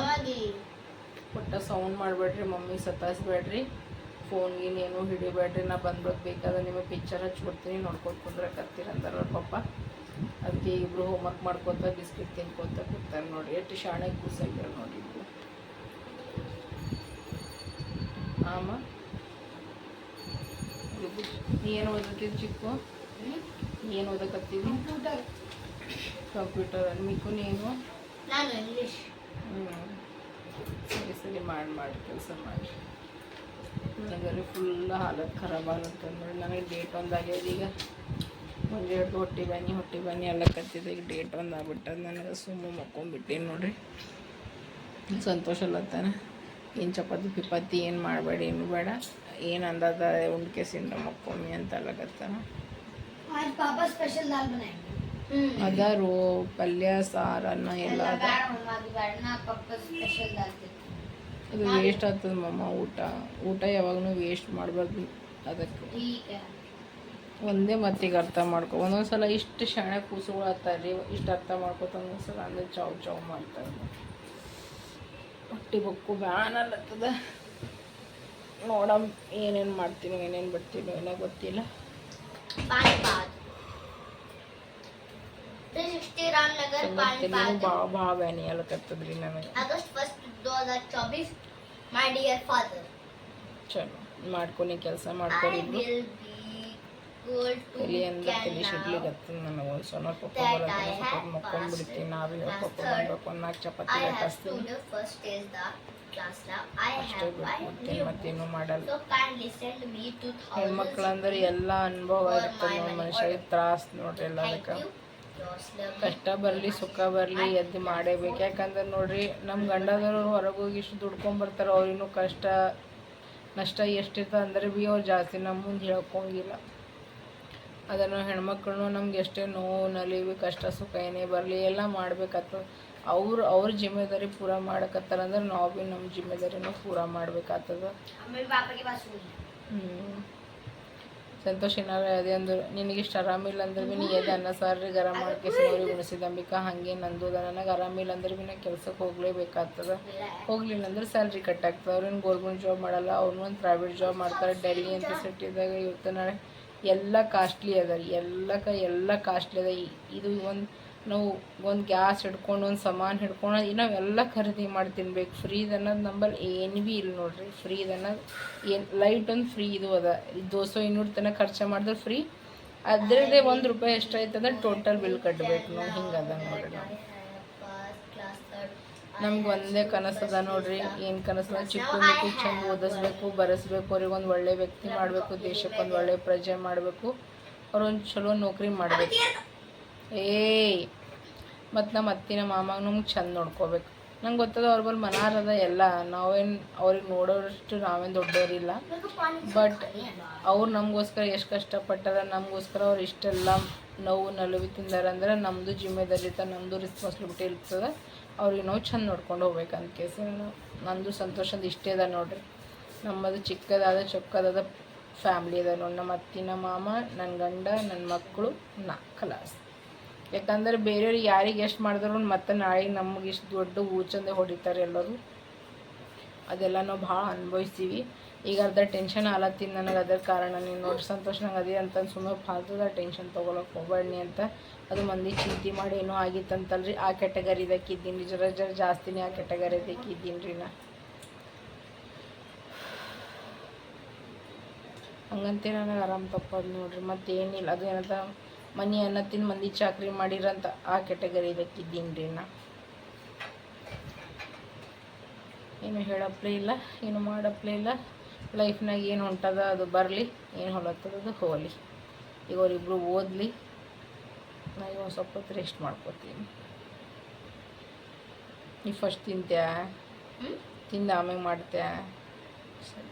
ಒಟ್ಟ ಸೌಂಡ್ ಮಾಡಬೇಡ್ರಿ ಮಮ್ಮಿ ಸತಾಯಿಸ್ಬೇಡ್ರಿ. ಫೋನ್ ಗೀನ್ ಏನು ಹಿಡಿಬೇಡ್ರಿ ನಾ ಬಂದ್ಬಿಟ್ಟು ಬೇಕಾದ್ರೆ ನಿಮಗೆ ಪಿಕ್ಚರ್ ಹಚ್ಕೊಡ್ತೀನಿ ನೋಡ್ಕೊಂಡು ಕುಂದ್ರಕತ್ತೀರ ಅಂತಾರೆ ಅವ್ರ ಪಪ್ಪ ಅದಕ್ಕೆ ಇಬ್ಬರು ಹೋಮ್ವರ್ಕ್ ಮಾಡ್ಕೊತ ಬಿಸ್ಕಿಟ್ ತಿನ್ಕೊತ ಕೂತಾರೆ ನೋಡಿರಿ ಎಷ್ಟು ಶಾಣೆ ಕೂಸಾಗ್ಯಾರ ನೋಡಿ ಇಬ್ಬರು ಆಮ? ನೀ ಏನು ಓದತ್ತಿದ್ದು ಚಿಕ್ಕು? ನೀ ಏನು ಓದಕತ್ತೀವಿ ಕಂಪ್ಯೂಟರ್ ಮಿಕ್ಕು ನೀನು ನಾನು ಇಂಗ್ಲಿಷ್ ಹ್ಮ್. ಸರಿ ಸರಿ ಮಾಡಿ ಮಾಡಿ, ಕೆಲಸ ಮಾಡಿ. ನನಗಲ್ಲಿ ಫುಲ್ ಹಾಲತ್ತು ಖರಾಬ್ ಆಗುತ್ತೆ ನೋಡಿ ನನಗೆ ಡೇಟ್ ಒಂದು ಆಗ್ಯದ ಈಗ ಒಂದು ಎರಡು ಹೊಟ್ಟೆ ಬನ್ನಿ ಹೊಟ್ಟೆ ಬನ್ನಿ ಎಲ್ಲ ಕತ್ತಿದೆ ಈಗ ಡೇಟ್ ಒಂದು ಆಗ್ಬಿಟ್ಟದ ನನಗೆ ಸುಮ್ಮನೆ ಮಕ್ಕೊಂಬಿಟ್ಟೇನು ನೋಡಿರಿ. ಸಂತೋಷ ಅಲ್ಲತ್ತಾನೆ ಏನು ಚಪಾತಿ ಪಿಪಾತಿ ಏನು ಮಾಡಬೇಡಿ ಏನು ಬೇಡ. ಏನು ಅಂದಾದ ಉಂಡ್ಕೆ ಸಿಂಡ ಮಕ್ಕೊಮ್ಮಿ ಅಂತ ಅಲ್ಲಕತ್ತಾನ ಪಾಪ ಸ್ಪೆಷಲ್ ದಾಲ್ ಅದ ರೋ ಪಲ್ಯ ಸಾರನ್ನ ಎಲ್ಲ ಅದು. ವೇಸ್ಟ್ ಆಗ್ತದೆ ಮಮ್ಮ ಊಟ. ಊಟ ಯಾವಾಗಲೂ ವೇಸ್ಟ್ ಮಾಡಬಾರ್ದು ಅದಕ್ಕೆ. ಒಂದೇ ಮತ್ತಿಗೆ ಅರ್ಥ ಮಾಡ್ಕೊ ಒಂದೊಂದು ಸಲ ಇಷ್ಟು ಶಾಣೆ ಕೂಸುಗಳು ಹತ್ತಾರ್ರಿ ಇಷ್ಟು ಅರ್ಥ ಮಾಡ್ಕೊತ ಒಂದೊಂದು ಸಲ ಚೌ ಚೌ ಮಾಡ್ತಾರೆ ಹೊಟ್ಟೆ ಬೊಕ್ಕು ಬ್ಯಾನಲ್ಲತ್ತದ ನೋಡಮ್ ಏನೇನು ಮಾಡ್ತೀನೋ ಏನೇನು ಬಿಡ್ತೀನೋ ಏನೋ ಗೊತ್ತಿಲ್ಲ. ಭಾಳ ನನಗೆ. ಮೈ ಡಿಯರ್ ಫಾದರ್ ಚಲೋ ಮಾಡ್ಕೊನಿ ಕೆಲಸ ಮಾಡ್ಕೊರಿದ್ದು ಎಲ್ಲಿಯಿಂದ ತಲೆ ಸಿಡ್ಲಿಗತ್ತದ ನನಗೆ ಒಂದು ಸಣ್ಣ ಪಪ್ಪ ಬರೋದಿಲ್ಲ ಸ್ವಲ್ಪ ಚಪಾತಿ ಕಟ್ಟಿಸ್ತೀನಿ ಮತ್ತೇನು ಮಾಡಲ್ಲ. ಹೆಣ್ಮಕ್ಳು ಅಂದ್ರೆ ಎಲ್ಲ ಅನುಭವ ಇರ್ತದೆ ಮನುಷ್ಯರಿಗೆ ತ್ರಾಸ ನೋಡ್ರಿ ಎಲ್ಲ ಅದಕ್ಕೆ ಕಷ್ಟ ಬರಲಿ ಸುಖ ಬರಲಿ ಎದ್ದು ಮಾಡೇಬೇಕು ಯಾಕಂದ್ರೆ ನೋಡ್ರಿ ನಮ್ಮ ಗಂಡದವರು ಹೊರಗೋಗಿ ಇಷ್ಟು ದುಡ್ಕೊಂಬರ್ತಾರೆ ಅವ್ರಿಗೂ ಕಷ್ಟ ನಷ್ಟ ಎಷ್ಟಿರ್ತದೆ ಅಂದ್ರೆ ಭೀ ಅವ್ರು ಜಾಸ್ತಿ ನಮ್ಮ ಮುಂದೆ ಹೇಳ್ಕೊಂಗಿಲ್ಲ. ಅದನ್ನು ಹೆಣ್ಮಕ್ಳು ನಮ್ಗೆ ಎಷ್ಟೇ ನೋವು ನಲಿವಿ ಕಷ್ಟ ಸುಖ ಏನೇ ಬರಲಿ ಎಲ್ಲ ಮಾಡ್ಬೇಕಾಗ್ತದೆ ಅವ್ರು ಅವ್ರ ಜಿಮ್ಮೆದಾರಿ ಪೂರ ಮಾಡಕತ್ತಾರ ಅಂದ್ರೆ ನಾವು ಭೀ ನಮ್ಮ ಜಿಮ್ಮೆದಾರಿನೂ ಪೂರ ಮಾಡ್ಬೇಕಾಗ್ತದೆ मेरे ಸಂತೋಷ್ ಏನಾರ ಅದೇ ನಿನಗೆ ನಿನಗಿಷ್ಟು ಆರಾಮಿಲ್ಲ ಅಂದ್ರೆ ಭೀ ನೀ ಅನ್ನ ಸಾರು ಗರಂ ಮಾಡ್ಕೇಸಿ ನೋಡಿ ಉಣಿಸಿದಂಬಿಕ ಹಾಗೆ ನಂದು ಅದ ನನಗೆ ಆರಾಮಿಲ್ಲ ಅಂದ್ರೆ ಭೀ ನಾನು ಕೆಲ್ಸಕ್ಕೆ ಹೋಗ್ಲೇಬೇಕಾಗ್ತದ. ಹೋಗ್ಲಿಲ್ಲ ಅಂದ್ರೆ ಸ್ಯಾಲ್ರಿ ಕಟ್ ಆಗ್ತದೆ ಅವ್ರೇನು ಗೌರ್ಮೆಂಟ್ ಜಾಬ್ ಮಾಡಲ್ಲ ಅವ್ರನ್ನೂ ಒಂದು ಪ್ರೈವೇಟ್ ಜಾಬ್ ಮಾಡ್ತಾರೆ ಡೆಲ್ಲಿ ಅಂತ ಸಿಟಿದಾಗ ಇವತ್ತು ನಾಳೆ. ಎಲ್ಲ ಕಾಸ್ಟ್ಲಿ ಅದ ರೀ ಎಲ್ಲಕ, ಎಲ್ಲ ಕಾಸ್ಟ್ಲಿ ಅದ ಇದು ಒಂದು ನಾವು ಒಂದು ಗ್ಯಾಸ್ ಹಿಡ್ಕೊಂಡು, ಒಂದು ಸಾಮಾನು ಹಿಡ್ಕೊಂಡು ನಾವೆಲ್ಲ ಖರೀದಿ ಮಾಡಿ ತಿನ್ಬೇಕು. ಫ್ರೀದ್ ಅನ್ನೋದು ನಂಬಲ್ಲಿ ಏನು ಭೀ ಇಲ್ಲ ನೋಡ್ರಿ. ಫ್ರೀದ್ ಅನ್ನೋದು ಏನು ಲೈಟ್ ಒಂದು ಫ್ರೀ ಇದು ಅದ. ದೋಸೆ ಇನ್ನೂರು ತನಕ ಖರ್ಚು ಮಾಡಿದ್ರೆ ಫ್ರೀ ಅದರದ್ದೇ ಒಂದು ರೂಪಾಯಿ ಎಷ್ಟು ಎಷ್ಟಾಯ್ತದ ಟೋಟಲ್ ಬಿಲ್ ಕಟ್ಟಬೇಕು ನಾವು. ಹಿಂಗೆ ಅದ ನೋಡ್ರಿ ನಾವು. ನಮ್ಗೆ ಒಂದೇ ಕನಸದ ನೋಡ್ರಿ. ಏನು ಕನಸದ ಚಿಕ್ಕ ಮಕ್ಕಳು ಚಂದ ಓದಿಸ್ಬೇಕು, ಬರೆಸ್ಬೇಕು, ಅವ್ರಿಗೆ ಒಂದು ಒಳ್ಳೆ ವ್ಯಕ್ತಿ ಮಾಡಬೇಕು ದೇಶಕ್ಕೆ ಒಂದು ಒಳ್ಳೆ ಪ್ರಜೆ ಮಾಡಬೇಕು. ಅವ್ರೊಂದು ಚಲೋ ನೌಕರಿ ಮಾಡಬೇಕು. ಏಯ್, ಮತ್ತು ನಮ್ಮ ಅತ್ತಿನ ಮಾಮಾಗ ನಮ್ಗೆ ಚಂದ ನೋಡ್ಕೋಬೇಕು. ನಂಗೆ ಗೊತ್ತದ ಅವ್ರ ಬಲ್ಲಿ ಮನಾರದ ಎಲ್ಲ, ನಾವೇನು ಅವ್ರಿಗೆ ನೋಡೋರಷ್ಟು ನಾವೇನು ದೊಡ್ಡವರಿಲ್ಲ ಬಟ್ ಅವ್ರು ನಮಗೋಸ್ಕರ ಎಷ್ಟು ಕಷ್ಟಪಟ್ಟಾರ, ನಮಗೋಸ್ಕರ ಅವ್ರು ಇಷ್ಟೆಲ್ಲ ನೋವು, ನಲುವಿ ತಿಂದಾರಂದ್ರೆ ನಮ್ಮದು ಜಿಮ್ಮೆದಾರಿತ ನಮ್ಮದು ರೆಸ್ಪಾನ್ಸಿಬಿಲಿಟಿ ಇರ್ತದೆ. ಅವ್ರಿಗೆ ನಾವು ಚಂದ ನೋಡ್ಕೊಂಡು ಹೋಗ್ಬೇಕು ಅಂತ ಕೇಸ. ನಂದು ಸಂತೋಷದ ಇಷ್ಟೇ ಅದ ನೋಡ್ರಿ. ನಮ್ಮದು ಚಿಕ್ಕದಾದ, ಚೊಕ್ಕದಾದ ಫ್ಯಾಮ್ಲಿ ಅದ ನೋಡಿ. ನಮ್ಮ ಅತ್ತಿನ ಮಾಮ ನನ್ನ ಗಂಡ ನನ್ನ ಮಕ್ಕಳು ನಾ ಕಲಾಸ್ ಯಾಕಂದ್ರೆ ಬೇರೆಯವ್ರಿಗೆ ಯಾರಿಗೆ ಎಷ್ಟು ಮಾಡಿದ್ರು ಮತ್ತೆ ನಾಳೆ ನಮಗೆ ಇಷ್ಟು ದೊಡ್ಡ ಊಚಂದೆ ಹೊಡಿತಾರೆ ಎಲ್ಲರೂ. ಅದೆಲ್ಲ ನಾವು ಭಾಳ ಅನುಭವಿಸ್ತೀವಿ. ಈಗ ಅರ್ಧ ಟೆನ್ಷನ್ ಆಲತ್ತೀನಿ ನನಗೆ ಅದರ ಕಾರಣ. ನೀನು ನೋಡಿ ಸಂತೋಷ ನಂಗೆ ಅದೇ ಅಂತ ಸುಮ್ಮನೆ ಫಾಲ್ತದ ಟೆನ್ಷನ್ ತೊಗೊಳಕ್ಕೆ ಹೋಗ್ಬೇಡಿ ಅಂತ. ಅದು ಮಂದಿ ಚಿಂತೆ ಮಾಡಿ ಏನೋ ಆಗಿತ್ತಂತಲ್ರಿ. ಆ ಕೆಟಗರಿದಾಗ ಇದ್ದೀನಿ. ಜರ ಜರ ಜಾಸ್ತಿನೇ ಆ ಕೆಟಗರಿದಾಗ ಇದ್ದೀನಿ ರೀ ನಾ. ಹಂಗಂತೆ ನನಗೆ ಆರಾಮ್ ತಪ್ಪದು ನೋಡ್ರಿ. ಮತ್ತೇನಿಲ್ಲ. ಅದು ಏನಂತ ಮನಿ ಅನ್ನ ತಿಂದು ಮಂದಿ ಚಾಕ್ರಿ ಮಾಡಿರಂತ ಆ ಕೆಟಗರಿ ಇದಕ್ಕಿದ್ದೀನಿ ರೀ ನಾ ಏನು ಹೇಳಪ್ಲೇ ಇಲ್ಲ ಏನು ಮಾಡಪ್ಲೇ ಇಲ್ಲ. ಲೈಫ್ನಾಗ ಏನು ಹೊಂಟದ ಅದು ಬರಲಿ ಏನು ಹೊಲತ್ತದ ಅದು ಹೋಗಲಿ ಈಗ ಅವರಿಬ್ರು ಓದಲಿ ನಾ ಈಗ ಒಂದು ಸ್ವಲ್ಪ ಹೊತ್ತು ರೆಸ್ಟ್ ಮಾಡ್ಕೋತೀನಿ. ನೀ ಫಸ್ಟ್ ತಿಂತ್ಯಾ? ತಿಂದು ಆಮೇಲೆ ಮಾಡ್ತ್ಯಾ? ಸರಿ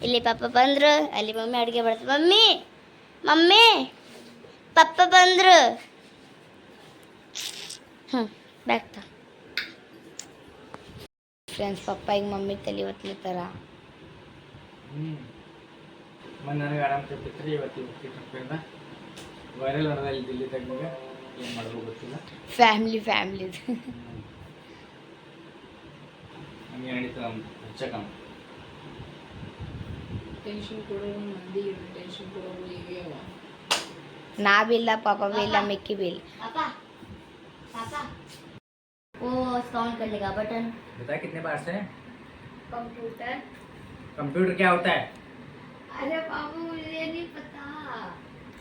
ಇಲ್ಲಿ ಪಪ್ಪ ಬಂದ್ರು ಅಲ್ಲಿ ಮಮ್ಮಿ ಅಡುಗೆ ಮಾಡ್ತಾರೆ ಮಮ್ಮಿ ಮಮ್ಮಿ ಪಪ್ಪ ಬಂದ್ರು. ಹ್ಞೂ ತ. ಫ್ರೆಂಡ್ಸ್ ಪಪ್ಪ ಈಗ ಮಮ್ಮಿ ತಲೆ ಒತ್ಲಿತ್ತಾರ ಫ್ಯಾಮಿಲಿ ಮೊನ್ನೆ ನನಗೆ ಆರಾಮ್ ಇವತ್ತು ವೈರಲ್ ದಿಲ್ಲಿ ಏನು ಮಾಡ್ಬೇಕು ಗೊತ್ತಿಲ್ಲ. ಫ್ಯಾಮ್ಲಿ ಫ್ಯಾಮ್ಲಿ ನಮಗೆ ನಡೀತದೆ ಹೆಚ್ಚಕಮ್ಮ ಟೆನ್ಷನ್ ಕೊಡೋರು ಮಂದಿ ಟೆನ್ಷನ್ ಕೊಡೋರು ಇವೇ ಅವ ನಾ ಬಿ ಇಲ್ಲ ಪಾಪ ಬಿ ಇಲ್ಲ ಮಿಕ್ಕಿ ಬಿ ಇಲ್ಲ वो काउंट करने का बटन बता कितने बार से कंप्यूटर कंप्यूटर क्या होता है अरे बाबू मुझे नहीं पता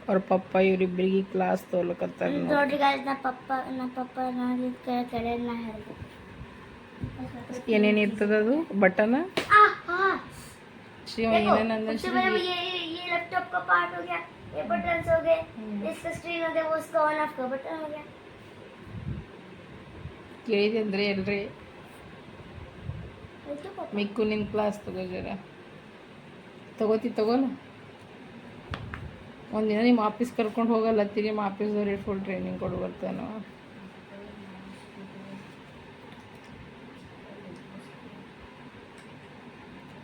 ಅವ್ರ ಪಪ್ಪ ಇವರಿಬ್ಬರಿಗೆ ಕ್ಲಾಸ್ ತೋಲಕತ್ತಾರ ನೋಡ್ರಿ ಗಾಯ್ಸ್ ನಾ ಪಪ್ಪ ನಾ ಪಪ್ಪ ನೋಡಿ ಕಡೆ ನಾ ಹೇಳ್ದೆ ಏನೇನು ಇರ್ತದ ಅದು ಬಟನ್ आ हाँ ಶಿವ देखो ಏನೇನಂದ್ರೆ सबसे पहले ये ये ये लैपटॉप का पार्ट हो गया ये बटन्स हो गए इसका स्क्रीन हो गया वो उसका ऑन ऑफ का बटन हो गया ಕೇಳಿದೆ ಅಂದ್ರೆ ಎಲ್ರಿ ये तो पप्पा ಮಿಕ್ಕು ನಿನ್ನ ಕ್ಲಾಸ್ ತಗೋ ಜರ ತಗೋತಿ ತಗೋಲ್ಲ ಒಂದಿನ ನಿಮ್ಮ ಆಫೀಸ್ ಕರ್ಕೊಂಡು ಹೋಗಲ್ಲತ್ತಿ ನಿಮ್ಮ ಆಫೀಸ್ದವ್ರಿಗೆ ಫುಲ್ ಟ್ರೈನಿಂಗ್ ಕೊಡು ಬರ್ತಾನೋ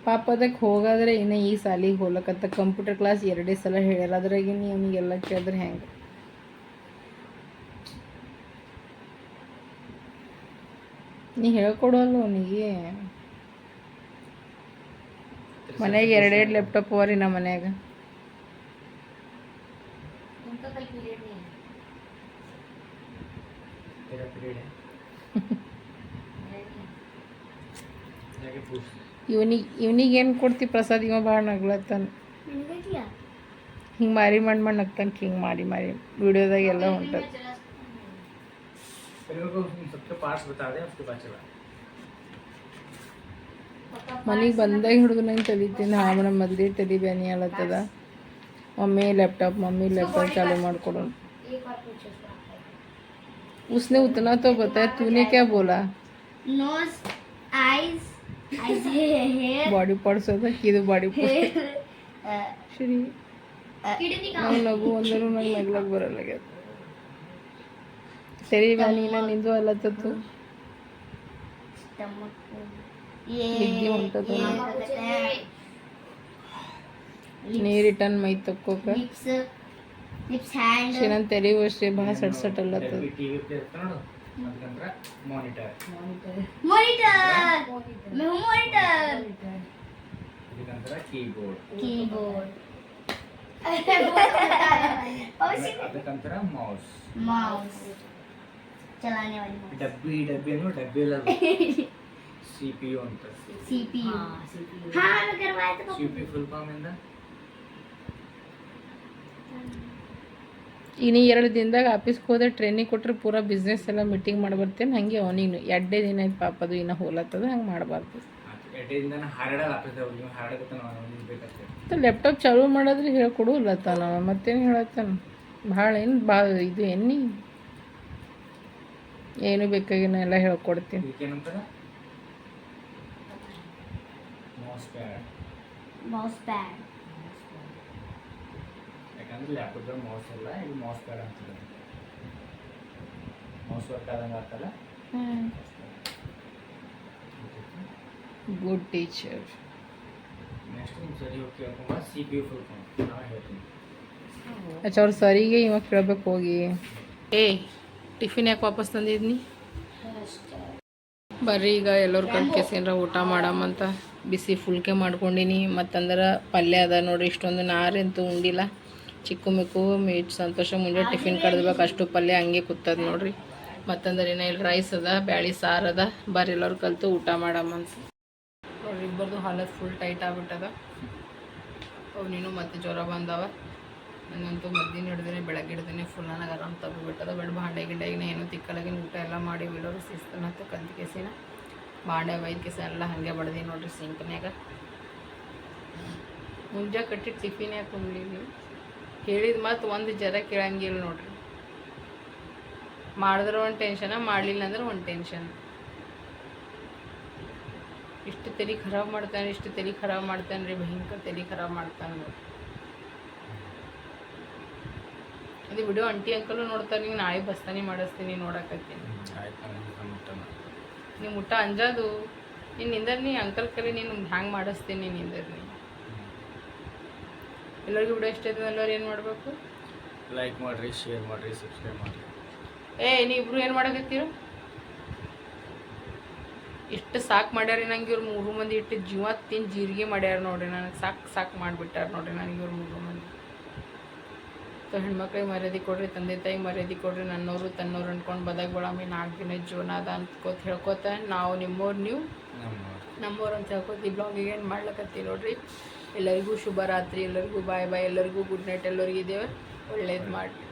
ಪಾಪ ಅದಕ್ಕೆ ಹೋಗಾದ್ರೆ ಇನ್ನೂ ಈ ಸಾಲಿಗೆ ಹೋಗ್ಲಕ್ಕತ್ತ ಕಂಪ್ಯೂಟರ್ ಕ್ಲಾಸ್ ಎರಡೇ ಸಲ ಹೇಳಲಾದ್ರಾಗಿ ನಿಮಗೆಲ್ಲ ಅವನಿಗೆಲ್ಲ ಕೇಳಿದ್ರೆ ಹೆಂಗೆ? ನೀ ಹೇಳ್ಕೊಡೋಲ್ಲ ಅವನಿಗೆ? ಮನೆಗೆ ಎರಡೆರಡು ಲ್ಯಾಪ್ಟಾಪ್ ಅವರಿ ನಮ್ಮ ಮನ್ಯಾಗ. ಪೀರಿಯಡ್ कल पीरियड नहीं है तेरा पीरियड है जाके पूछ ಇವನಿಗೆ ಇವನಿಗೆ ಏನು ಕೊಡ್ತಿ ಪ್ರಸಾದ್ ಇವ ಭಾಳ ನಗ್ಲತ್ತಾನ मैंने क्या किया ಹಿಂಗೆ ಮಾರಿ ಮಾಡಿ ಮಾಡಿ ನಗ್ತಾನೆ ಹಿಂಗೆ ಮಾರಿ ಮಾರಿ ವಿಡಿಯೋದಾಗ ಎಲ್ಲ ಹೊಂಟದ तेरे को उन सबके पार्ट्स बता दे उसके बाद चला ಮನೆಗೆ ಬಂದಾಗ ಹಿಡಿದು ನಂಗೆ ತಲಿತೀನಿ ಹಾಮನ ಮೊದಲೇ ತಲಿ ಬ್ಯಾನಿ ಆಲತ್ತದ ಮಮ್ಮಿ ಲ್ಯಾಪ್ಟಾಪ್ मम्मी लैपटॉप चालू ಮಾಡ್ಕೊಡು एक बार पूछो उसने उतना तो बताया तूने क्या बोला nose eyes eyes hair body parts ಅಂತ ಇದು ಬಾಡಿ ಪಾರ್ಟ್ಸ್ ಸರಿ ನಂಗೆ ನಗು ಅಂದರೂ ನಂಗೆ ನಗ್ಲಕ್ಕೆ ಬರಲ್ಲ ಸರಿ ನೀನ ನಿಂದು ಅಲ್ಲ ತತ್ತು ನೀರಿಟ್ಟನ್ ಮೈ ತಕ್ಕೋಕ ಶಿರನ್ ತೆರಿಗೆ ಅಷ್ಟೇ ಭಾಳ ಸಟ್ ಸಟ್ ಅಲ್ಲತ್ತದ matikan berat monitor. Monitor. Monitor. Monitor, monitor. matikan berat keyboard. Keyboard. Matikan berat mouse. Mouse. Celana wajib dabi dabi nu dabi lah CPU ntar CPU ah, CPU ha lu kerwa itu CPU full form ntar ಇಂದ ಈಗ ನೀ ಎರಡು ದಿನದಾಗ ಆಫೀಸ್ಗೆ ಹೋದ್ರೆ training ಕೊಟ್ಟರೆ ಪೂರಾ business ಎಲ್ಲ ಮೀಟಿಂಗ್ ಮಾಡಿ ಬರ್ತೇನೆ. ಹಾಗೆ ಅವನಿಗೆ ಎರಡೇ ದಿನ ಆಯ್ತು ಪಾಪದು ಇನ್ನೂ ಹೋಲತ್ತದ ಹಂಗೆ ಮಾಡಬಾರ್ದು. ಲ್ಯಾಪ್ಟಾಪ್ ಚಾಲೂ ಮಾಡಿದ್ರೆ ಹೇಳ್ಕೊಡು ಲತ್ತಾನ ಅವ ಮತ್ತೇನು ಹೇಳತ್ತಾನ? ಭಾಳ ಏನು ಭಾಳ ಇದು ಎನ್ನಿ ಏನು ಬೇಕಾಗಿನ ಎಲ್ಲ ಹೇಳ್ಕೊಡ್ತೀನಿ. ಪ್ಯಾಡ್ ಮೌಸ್ ಪ್ಯಾಡ್ ಯಾಕಂದ್ರೆ ಇಲ್ಲಿ ಹಾಕಿದ್ರೆ ಮೌಸ್ ಇಲ್ಲ ಇಲ್ಲಿ ಮೌಸ್ ಬೇಡ ಅಂತ ಮೌಸ್ ವರ್ಕ್ ಆದಂಗೆ ಆಗ್ತಲ್ಲ? ಗುಡ್ ಟೀಚರ್ ನೆಕ್ಸ್ಟ್ ನಿಮ್ಮ ಸರಿ ಹೋಗಿ ಕೇಳ್ಕೊಂಬ C P U full form ನಾವು ಹೇಳ್ತೀನಿ. ಅಚ್ಚ ಅವ್ರ ಸರಿಗೆ ಇವಾಗ ಕೇಳ್ಬೇಕು ಹೋಗಿ. ಏ ಟಿಫಿನ್ ಯಾಕೆ ವಾಪಸ್ ತಂದಿದ್ನಿ? ಬರ್ರಿ ಈಗ ಎಲ್ಲರೂ ಕಣ್ಕೇಸಿನ್ರ ಊಟ ಮಾಡಮ್ಮಂತ ಬಿಸಿ ಫುಲ್ಕೆ ಮಾಡ್ಕೊಂಡಿನಿ. ಮತ್ತಂದ್ರೆ ಪಲ್ಯ ಅದ ನೋಡ್ರಿ ಇಷ್ಟೊಂದು ನಾರಂತೂ ಉಂಡಿಲ್ಲ. ಚಿಕ್ಕು ಮಿಕ್ಕು ಮೀಟ್ ಸಂತೋಷ, ಮುಂಜಾನೆ ಟಿಫಿನ್ ಕಡ್ದ್ಬೇಕು, ಅಷ್ಟು ಪಲ್ಯ ಹಂಗೆ ಕೂತದ ನೋಡ್ರಿ. ಮತ್ತಂದ್ರೆ ಇನ್ನ ಇಲ್ಲಿ ರೈಸ್ ಅದ, ಬ್ಯಾಳಿ ಸಾರು ಅದ, ಬರ್ರಿ ಎಲ್ಲರೂ ಕಲ್ತು ಊಟ ಮಾಡಮ್ಮಂತ ನೋಡ್ರಿ, ಇಬ್ಬರದು ಹಾಲತ್ ಫುಲ್ ಟೈಟ್ ಆಗ್ಬಿಟ್ಟದ. ಅವು ನೀನು ಮತ್ತೆ ಜ್ವರ ಬಂದವ. ನನಗಂತೂ ಮದ್ದಿನ ಹಿಡ್ದೇನೆ ಬೆಳಗ್ಗೆ ಹಿಡ್ದೇನೆ ಫುಲ್ ನನಗೆ ಆರಾಮ್ ತಗೋಬಿಟ್ಟದ ಬಟ್ ಬಾಂಡೆ ಗಿಂಡೆಗಿನ ಏನು ತಿಕ್ಕಲಾಗಿನ ಊಟ ಎಲ್ಲ ಮಾಡಿ ಎಲ್ಲರೂ ಸಿಸ್ತನ ಹತ್ತು ಕಂದು ಕೆಸಿನ. ಬಾಂಡೆ ಬೈದ್ ಕೆಸ ಎಲ್ಲ ಹಾಗೆ ಬಡ್ದೀನಿ ನೋಡ್ರಿ ಸಿಂಕ್ನ್ಯಾಗ ಮುಂಜಾ ಕಟ್ಟಿ ಟಿಫಿನ್ ಯಾಕೆ ಹೇಳಿದ ಮತ್ತು ಒಂದು ಜರ ಕೇಳಂಗಿಲ್ಲ ನೋಡ್ರಿ. ಮಾಡಿದ್ರೆ ಒಂದು ಟೆನ್ಷನ ಮಾಡಲಿಲ್ಲ ಅಂದ್ರೆ ಒಂದು ಟೆನ್ಷನ್ ಇಷ್ಟು ತಲೆ ಖರಾಬ್ ಮಾಡ್ತಾನೆ ಇಷ್ಟು ತಲೆ ಖರಾಬ್ ಮಾಡ್ತಾನೆ ರೀ ಭಯಂಕರ ತಲೆ ಖರಾಬ್ ಮಾಡ್ತಾನೆ ನೋಡ್ರಿ. ಅದು ವಿಡಿಯೋ ಅಂಟಿ ಅಂಕಲು ನೋಡ್ತಾರೆ, ನೀವು ನಾಳೆ ಬಸ್ತಾನೆ ಮಾಡಿಸ್ತೀನಿ ನೋಡಕತ್ತೀನಿ. ನೀವು ಊಟ ಅಂಜಾದು. ನೀನು ನಿಂದರ್ ನೀ ಅಂಕಲ್ ಕರೆ, ನೀನು ಹ್ಯಾಂಗೆ ಮಾಡಿಸ್ತೀನಿ ನಿಂದರ್ ನೀ? ಎಲ್ಲರಿಗೂ ವಿಡಿಯೋ ಇಷ್ಟ ಆಯ್ತದೆ ಎಲ್ಲರೂ ಏನು ಮಾಡಬೇಕು? ಲೈಕ್ ಮಾಡಿರಿ ಶೇರ್ ಮಾಡಿರಿ ಸಬ್ಸ್ಕ್ರೈಬ್ ಮಾಡಿರಿ. ಏ ನೀ ಇಬ್ರು ಏನು ಮಾಡಕತ್ತೀರ? ಇಷ್ಟು ಸಾಕು ಮಾಡ್ಯಾರ ನಂಗೆ ಇವ್ರು ಮೂರು ಮಂದಿ ಇಟ್ಟು ಜೀವ ತಿಂದು ಜೀರಿಗೆ ಮಾಡ್ಯಾರ ನೋಡ್ರಿ ನನಗೆ ಸಾಕು ಸಾಕು ಮಾಡಿಬಿಟ್ಟಾರ ನೋಡ್ರಿ ನನಗೆ ಇವ್ರು ಮೂರು ಮಂದಿ. ಸೊ ಹೆಣ್ಮಕ್ಳಿಗೆ ಮರ್ಯಾದೆ ಕೊಡ್ರಿ ತಂದೆ ತಾಯಿ ಮರ್ಯಾದೆ ಕೊಡ್ರಿ ನನ್ನವರು ತನ್ನವ್ರು ಅನ್ಕೊಂಡು ಬದಾಗ ಬಳಾಮಿ ನಾಲ್ಕು ದಿನ ಜೀವನ ಅದ ಅಂದ್ಕೋತ ಹೇಳ್ಕೊತ ನಾವು ನಿಮ್ಮವ್ರು ನೀವು ನಮ್ಮ ನಮ್ಮವ್ರು ಅಂತ ಹೇಳ್ಕೊತ ಈ ಬ್ಲಾಗಿಗೆ ಏನು ಮಾಡ್ಲಕತ್ತೀವಿ ನೋಡ್ರಿ? ಎಲ್ಲರಿಗೂ ಶುಭ ರಾತ್ರಿ ಎಲ್ಲರಿಗೂ ಬಾಯ್ ಬಾಯ್ ಎಲ್ಲರಿಗೂ ಗುಡ್ ನೈಟ್ ಎಲ್ಲರಿಗೂ ಇದ್ದೇವೆ ಒಳ್ಳೇದು ಮಾಡಿ